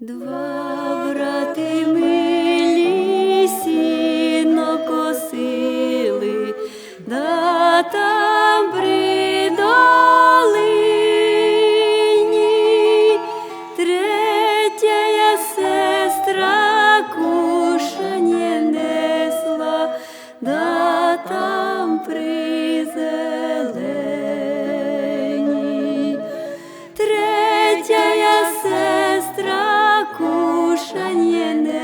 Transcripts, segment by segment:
Два брати милі сіно косили, да там брили. Дальше не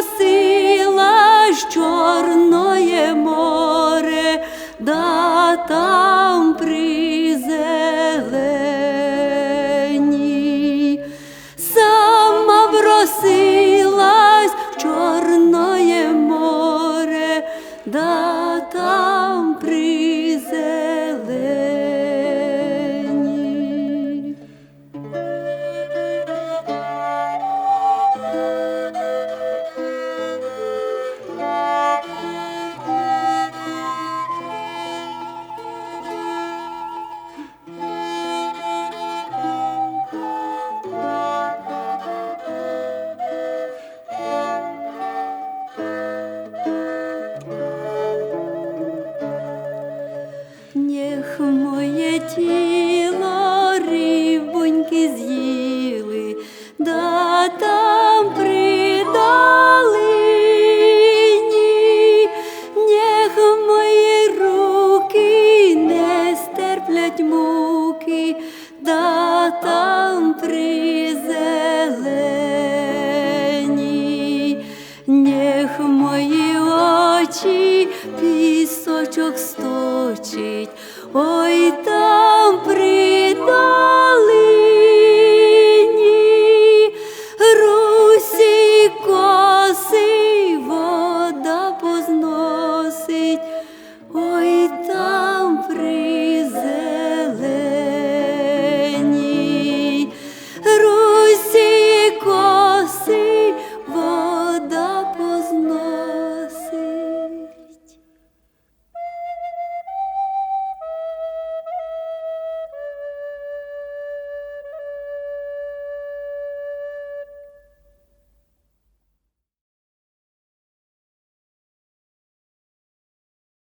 просила з Чорноє море, да там при. моє тіло рибоньки з'їли, да там придали, нех мої руки не стерплять муки, да там призелені, нех мої очі пісочок сточить. Oh,